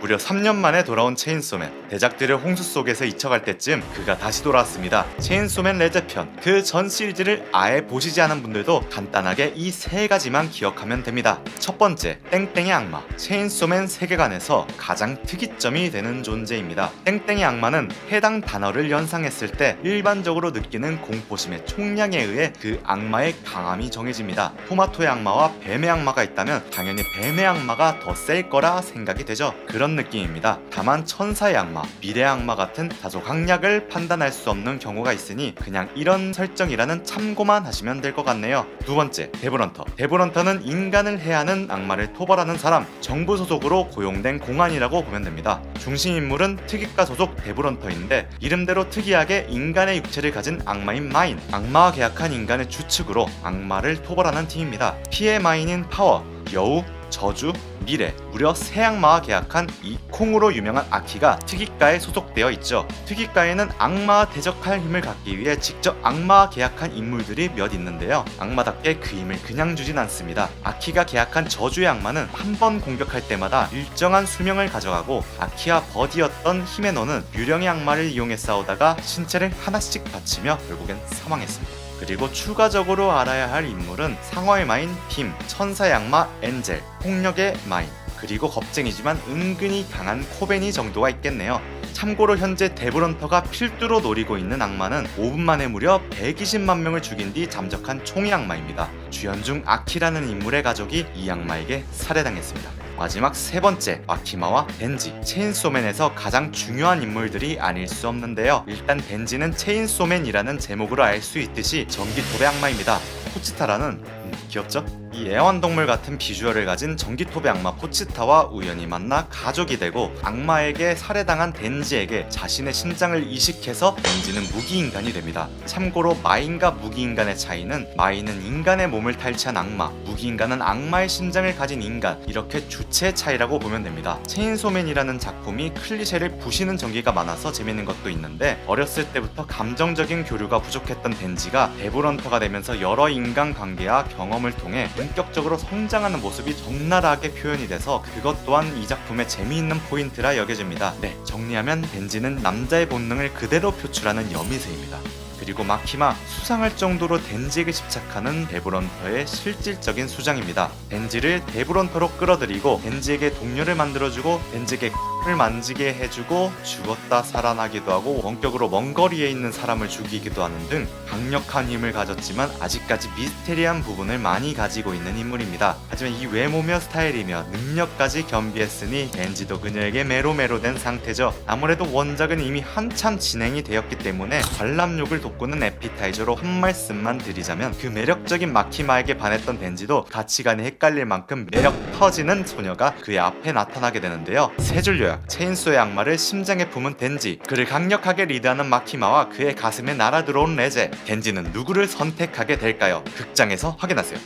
무려 3년 만에 돌아온 체인소맨. 대작들을 홍수 속에서 잊혀갈 때쯤 그가 다시 돌아왔습니다. 체인소맨 레제편. 그 전 시리즈를 아예 보시지 않은 분들도 간단하게 이 세 가지만 기억하면 됩니다. 첫 번째 땡땡의 악마. 체인소맨 세계관에서 가장 특이점이 되는 존재입니다. 땡땡의 악마는 해당 단어를 연상했을 때 일반적으로 느끼는 공포심의 총량에 의해 그 악마의 강함이 정해집니다. 토마토의 악마와 뱀의 악마가 있다면 당연히 뱀의 악마가 더 셀 거라 생각이 되죠. 그런 느낌입니다. 다만 천사의 악마 미래 악마 같은 다소 강약을 판단할 수 없는 경우가 있으니 그냥 이런 설정이라는 참고만 하시면 될 것 같네요. 두 번째 데브런터. 데브런터는 인간을 해하는 악마를 토벌하는 사람 정부 소속으로 고용된 공안이라고 보면 됩니다. 중심 인물은 특이과 소속 데브런터인데 이름대로 특이하게 인간의 육체를 가진 악마인 마인 악마와 계약한 인간의 주축으로 악마를 토벌하는 팀입니다. 피해 마인인 파워 여우 저주, 미래, 무려 세 악마와 계약한 이 콩으로 유명한 아키가 특이과에 소속되어 있죠. 특이과에는 악마와 대적할 힘을 갖기 위해 직접 악마와 계약한 인물들이 몇 있는데요. 악마답게 그 힘을 그냥 주진 않습니다. 아키가 계약한 저주의 악마는 한 번 공격할 때마다 일정한 수명을 가져가고 아키와 버디였던 히메노는 유령의 악마를 이용해 싸우다가 신체를 하나씩 바치며 결국엔 사망했습니다. 그리고 추가적으로 알아야 할 인물은 상어의 마인 빔, 천사의 악마 엔젤, 폭력의 마인, 그리고 겁쟁이지만 은근히 강한 코베니 정도가 있겠네요. 참고로 현재 데브런터가 필두로 노리고 있는 악마는 5분 만에 무려 120만 명을 죽인 뒤 잠적한 총의 악마입니다. 주연 중 아키라는 인물의 가족이 이 악마에게 살해당했습니다. 마지막 세 번째 마키마와 덴지. 체인소맨에서 가장 중요한 인물들이 아닐 수 없는데요. 일단 덴지는 체인소맨이라는 제목으로 알 수 있듯이 전기톱의 악마입니다. 포치타라는 음, 귀엽죠? 이 애완동물 같은 비주얼을 가진 전기톱의 악마 포치타와 우연히 만나 가족이 되고 악마에게 살해당한 덴지에게 자신의 심장을 이식해서 덴지는 무기인간이 됩니다. 참고로 마인과 무기인간의 차이는 마인은 인간의 몸을 탈취한 악마, 무기인간은 악마의 심장을 가진 인간 이렇게 주체의 차이라고 보면 됩니다. 체인소맨이라는 작품이 클리셰를 부시는 전기가 많아서 재밌는 것도 있는데 어렸을 때부터 감정적인 교류가 부족했던 덴지가 데브런터가 되면서 여러 인간 관계와 경험을 통해 본격적으로 성장하는 모습이 적나라하게 표현이 돼서 그것 또한 이 작품의 재미있는 포인트라 여겨집니다. 네, 정리하면 덴지는 남자의 본능을 그대로 표출하는 여미새입니다. 그리고 마키마 수상할 정도로 덴지에게 집착하는 데브런터의 실질적인 수장입니다. 덴지를 데브런터로 끌어들이고 덴지에게 동료를 만들어주고 덴지에게 을 만지게 해주고 죽었다 살아나기도 하고 원격으로 먼 거리에 있는 사람을 죽이기도 하는 등 강력한 힘을 가졌지만 아직까지 미스테리한 부분을 많이 가지고 있는 인물입니다. 하지만 이 외모며 스타일이며 능력까지 겸비했으니 덴지도 그녀에게 메로메로된 상태죠. 아무래도 원작은 이미 한참 진행이 되었기 때문에 관람욕을 돋구는 에피타이저로 한 말씀만 드리자면 그 매력적인 마키마에게 반했던 덴지도 가치관이 헷갈릴 만큼 매력 터지는 소녀가 그의 앞에 나타나게 되는데요. 세 줄 요약 체인소의 악마를 심장에 품은 덴지 그를 강력하게 리드하는 마키마와 그의 가슴에 날아들어온 레제 덴지는 누구를 선택하게 될까요? 극장에서 확인하세요.